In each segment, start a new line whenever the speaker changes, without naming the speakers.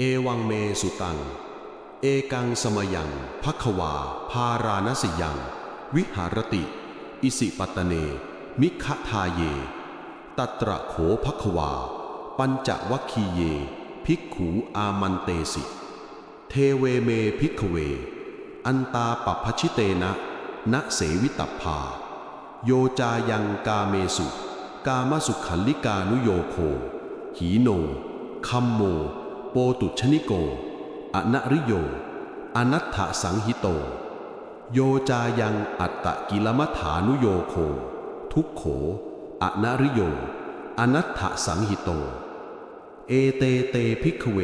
เอวังเมสุตัง เอกังสมยังพักวา พาราณสิยัง วิหารติ อิสิปตเน มิขทาเย ตัตระโขพักวา ปัญจวัคคีเย ภิกขูอามันเตสิ เทเวเมภิกเว อันตาปัพพชิเตนะนะเสวิตัพา โยจายังกาเมสุ กามสุขันลิกานุโยโค หีโน คัมโม ปตุชนิโก อนริโย อนัตถสังหิโต โยจายังอัตตะกิลมัฐานุโยโค ทุกโข อนริโย อนัตถสังหิโต เอเตเตพิกขเว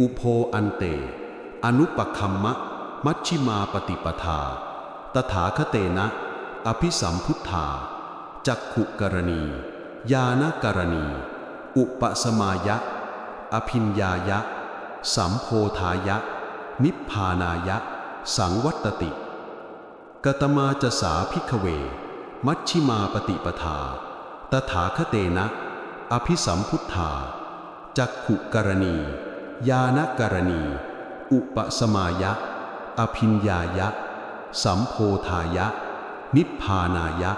อุโพอันเต อนุปคัมมะ มัชชิมาปฏิปทา ตถาคเตนะ อภิสัมพุทธา จักขุกรณีญาณกรณี อุปสมายะ อภิญญายะ สัมโพธายะ นิพพานายะ สังวัตติกตมาจะสาพิกเว มัชชิมาปฏิปทา ตถาคเตนะ อภิสัมพุทธา จักขุกรณี ญาณกรณี อุปสมายะ อภิญญายะ สัมโพธายะ นิพพานายะ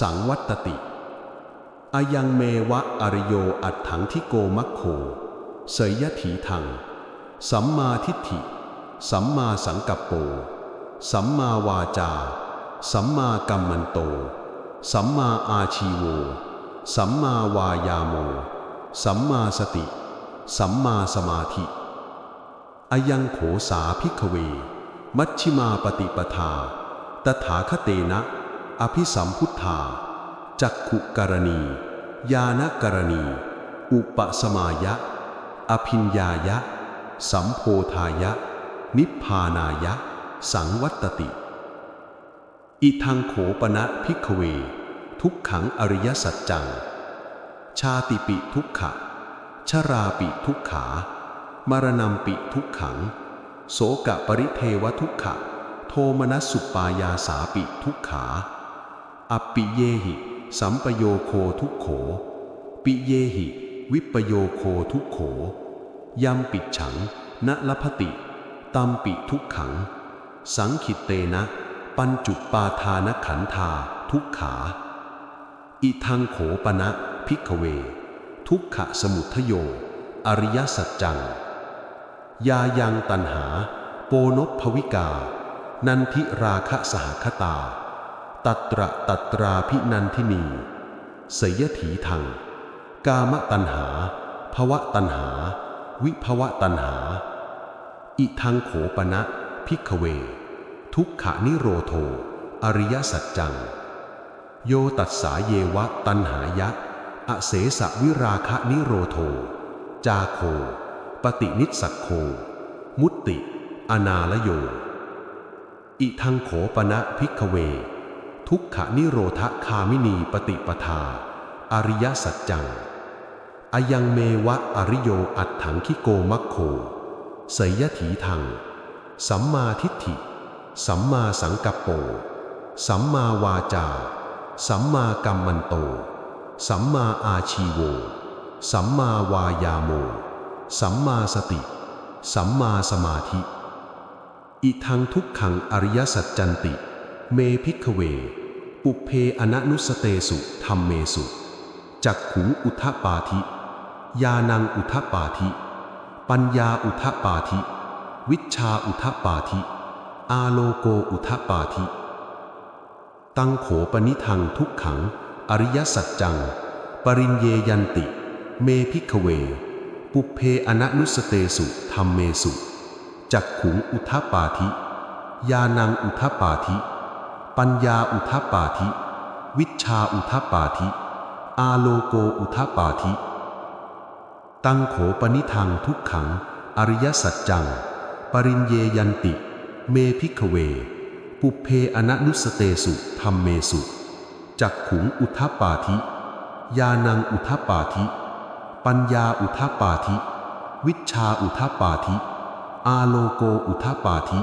สังวัตติอายังเมวะอริโยอัตถังทิโกมัคโค เสยยถีทัง สัมมาทิฏฐิ สัมมาสังกัปโป สัมมาวาจา สัมมากัมมันโต สัมมาอาชีโว สัมมาวายาโม สัมมาสติ สัมมาสมาธิ อยังโขสาพิกเว มัชชิมาปฏิปทา ตถาคเตนะ อภิสัมพุทธา จักขุกรณีญาณกรณี อุปสมายะ อภิญญายะ สัมโพธายะ นิพพานายะ สังวัตติ อิทังโขปณะพิกเว ทุกขังอริยสัจจัง ชาติปิทุกขะ ชราปิทุกขามรณมปิทุกขัง โสกะปริเทวทุกขะ โทมนัสสุปายาสาปิทุกขา อปปิเยหิ สัมปโยโคทุกโข ปิเยหิ วิปโยโคทุกโขยัมปิดฉังณลพติตัมปิทุกขัง สังขิตเตนะ ปัญจุปาทานขันธาทุกขา อิทังโขปณะพิกเว ทุกขะสมุทโย อริยสัจจัง ยายังตันหา โปนพภวิกา นันทิราคะสหคตา ตัตระตัตราพินันทินีเสยถีทัง กามตันหา ภวะตันหา วิภวะตันหา อิทังโขปณะพิกเว ทุกขานิโรโท อริยสัจจัง โยตัสสาเยวะตันหายะ อเสสะวิราคะนิโรโท จาโค ปฏินิสักโค มุตติ อนาลโย อิทังโขปณะพิกเว ทุกขานิโรธคามินีปฏิปทาอริยสัจจัง อายังเมวะอริโยอัตถังคิโกมัคโคเสยถีทัง สัมมาทิฏฐิ สัมมาสังกัปโป สัมมาวาจา สัมมากัมมันโต สัมมาอาชีโว สัมมาวายาโม สัมมาสติ สัมมาสมาธิ อิทังทุกขังอริยสัจจันติ เมพิกขเวปุเพอนะนุสเตสุธรรมเมสุ จักขุงอุทปาธิ ยานังอุทปาธิ ปัญญาอุทปาธิ วิชาอุทปาธิ อาโลโกอุทปาธิ ตังโขปนิทังทุกขัง อริยสัจจัง ปริญเยยันติ เมพิกเว ปุเพอนะนุสเตสุธรรมเมสุ จักขุงอุทปาธิยานังอุทปาธิ ปัญญาอุทปาธิ วิชชาอุทปาธิ อาโลโกอุทปาธิ ตังโขปนิทังทุกขัง อริยสัจจัง ปริญเยยันติ เมพิกเว ปุเพอนะนุสเตสุธรรมเมสุ จักขุงอุทปาธิ ยานังอุทปาธิ ปัญญาอุทปาธิ วิชาอุทปาธิ อาโลโกอุทปาธิ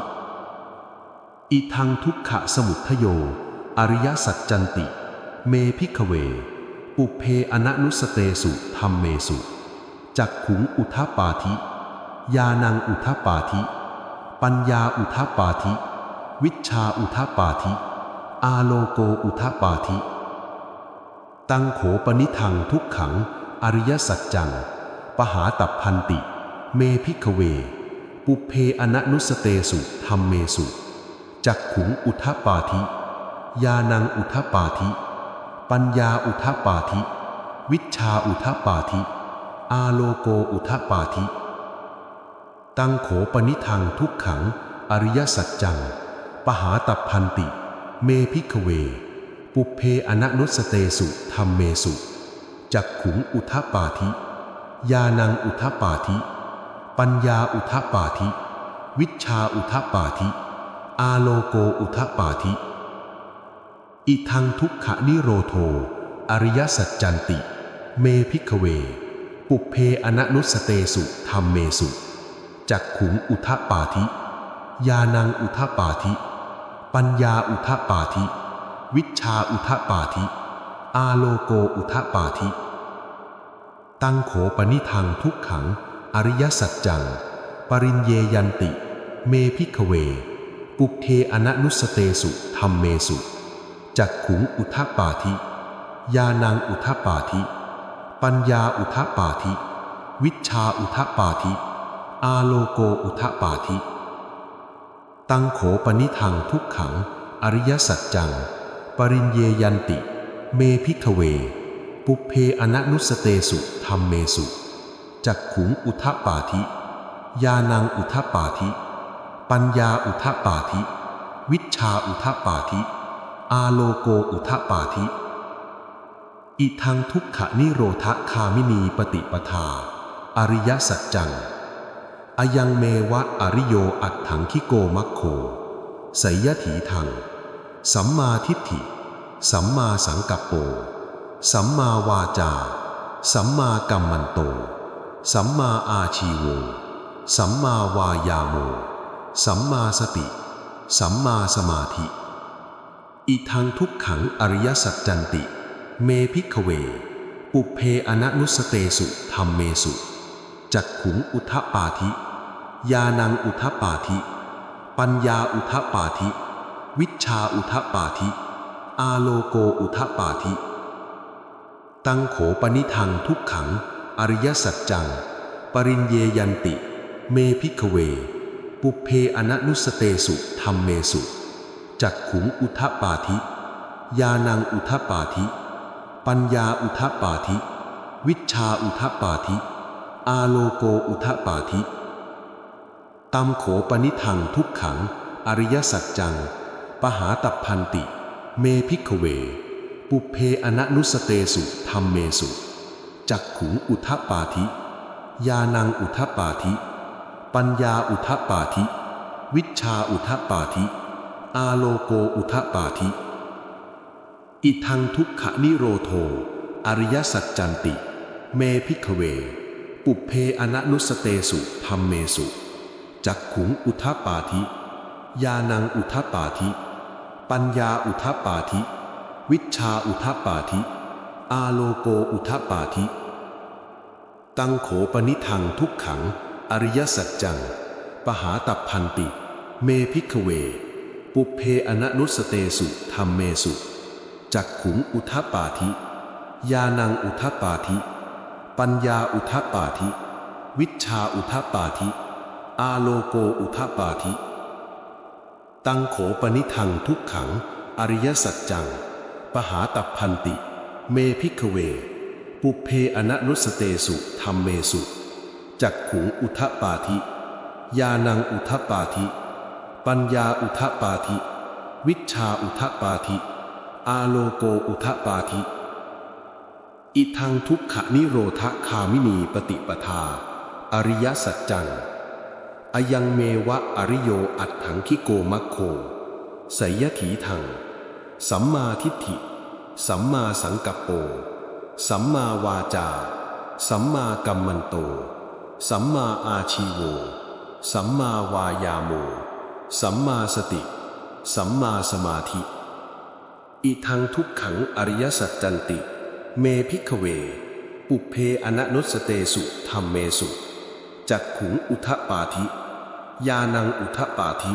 อิทังทุกขะสมุทโย อริยสัจจันติ เมพิกเว ปุเพอนะนุสเตสุธรรมเมสุ จักขุงอุทปาธิยานังอุทปาธิ ปัญญาอุทปาธิ วิชาอุทปาธิ อาโลโกอุทปาธิ ตังโขปนิทังทุกขัง อริยสัจจัง ปหาตับพันติ เมพิกเว ปุเพอนนุสเตสุธรรมเมสุ จักขุงอุทปาธิยานังอุทปาธิ ปัญญาอุทปาธิ วิชชาอุทปาธิ อาโลโกอุทปาธิ ตังโขปนิทังทุกขัง อริยสัจจัง ปหาตับพันติ เมพิกเว ปุเพอนะนุสเตสุธรรมเมสุ จักขุงอุทปาธิ ยานังอุทปาธิ ปัญญาอุทปาธิ วิชชาอุทปาธิ อาโลโกอุทปาธิ อิทังทุกขนิโรโท อริยสัจจันติ เมพิกเว ปุเพอนะนุสเตสุธรรมเมสุ จักขุงอุทปาธิ ยานังอุทปาธิ ปัญญาอุทปาธิ วิชาอุทปาธิ อาโลโกอุทปาธิ ตังโขปนิทังทุกขัง อริยสัจจัง ปริญเยยันติ เมพิกเว ปุเพอนะนุสเตสุธรรมเมสุ จักขุงอุทปาธิ ยานังอุทปาธิ ปัญญาอุทปาธิ วิชาอุทปาธิ อาโลโกอุทปาธิ ตังโขปนิทังทุกขัง อริยสัจจัง ปริญเยยันติ เมพิกเว ปุเพอนนุสเตสุธรรมเมสุ จักขุงอุทปาธิ ยานังอุทปาธิ ปัญญาอุทปาธิ วิชชาอุทปาธิ อาโลโกอุทปาธิ อิทังทุกขนิโรธคามินีปฏิปทา อริยสัจจังอายังเมวะอริโยอัตถังคิโกมัคโคไสยถีทัง สัมมาทิฏฐิ สัมมาสังกัปโป สัมมาวาจา สัมมากัมมันโต สัมมาอาชีโว สัมมาวายาโม สัมมาสติ สัมมาสมาธิ อิทังทุกขังอริยสัจจันติ เมพิกเว ปุเพอนะนุสเตสุธรรมเมสุ จักขุงอุทปาธิ ยานังอุทปาธิ ปัญญาอุทปาธิ วิชาอุทปาธิ อาโลโกอุทปาธิ ตังโขปนิทังทุกขัง อริยสัจจัง ปริญเยยันติ เมพิกเว ปุเพอนะนุสเตสุธรรมเมสุ จักขุงอุทปาธิ ยานังอุทปาธิ ปัญญาอุทปาธิ วิชาอุทปาธิ อาโลโกอุทปาธิตัมโขปนิทังทุกขัง อริยสัจจัง ปหาตับพันติ เมพิกเว ปุเพอนนุสเตสุธรรมเมสุ จักขุงอุทปาธิ ยานังอุทปาธิ ปัญญาอุทปาธิ วิชชาอุทปาธิ อาโลโกอุทปาธิ อิทังทุกขนิโรโท อริยสัจจันติ เมพิกเว ปุเพอนะนุสเตสุธรรมเมสุ จักขุงอุทปาธิ ยานังอุทปาธิ ปัญญาอุทปาธิ วิชาอุทปาธิ อาโลโกอุทปาธิ ตังโขปนิทังทุกขัง อริยสัจจัง ปหาตับพันติ เมพิกเว ปุเพอนะนุสเตสุธรรมเมสุ จักขุงอุทปาธิยานังอุทปาธิ ปัญญาอุทปาธิ วิชาอุทปาธิ อาโลโกอุทปาธิ ตังโขปนิทังทุกขัง อริยสัจจัง ปหาตับพันติ เมพิกเว ปุเพอนนุสเตสุธรรมเมสุจักขุงอุทปาธิยานังอุทปาธิ ปัญญาอุทปาธิ วิชชาอุทปาธิ อาโลโกอุทปาธิ อิทังทุกขนิโรธคามินีปฏิปทา อริยสัจจัง อยังเมวะอริโยอัตถังคิโกมัคโคไสยถีทัง สัมมาทิฏฐิ สัมมาสังกัปโป สัมมาวาจา สัมมากัมมันโต สัมมาอาชีโว สัมมาวายาโม สัมมาสติ สัมมาสมาธิ อิทังทุกขังอริยสัจจันติ เมพิกเว ปุเพอนนุสเตสุธรรมเมสุ
จักขุงอุทปาธิญาณังอุทปาธิ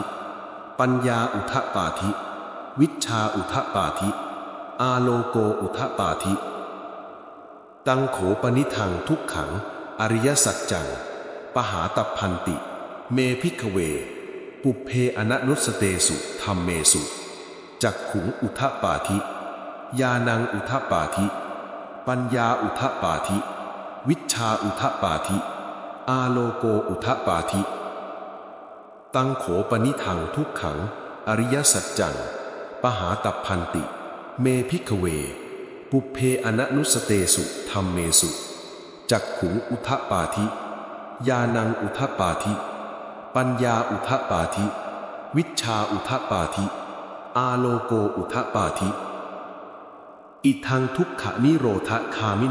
ปัญญาอุทปาธิ วิชาอุทปาธิ อาโลโกอุทปาธิ ตังโขปนิทังทุกขัง อริยสัจจัง ปหาตพันติ เมพิกเว ปุเพอนนุสเตสุธรรมเมสุ จักขุงอุทปาธิญาณังอุทปาธิ ปัญญาอุทปาธิ วิชาอุทปาธิ อาโลโกอุทปาธิ ตังโขปนิทังทุกขัง อริยสัจจัง ปหาตัพพันติ เมพิกเว ปุเพอนันุสเตสุธรรมเมสุ จักขุงอุทปาธิ ญาณังอุทปาธิ ปัญญาอุทปาธิ วิชชาอุทปาธิ อาโลโกอุทปาธิ อิทังทุกขนิโรธคามินิ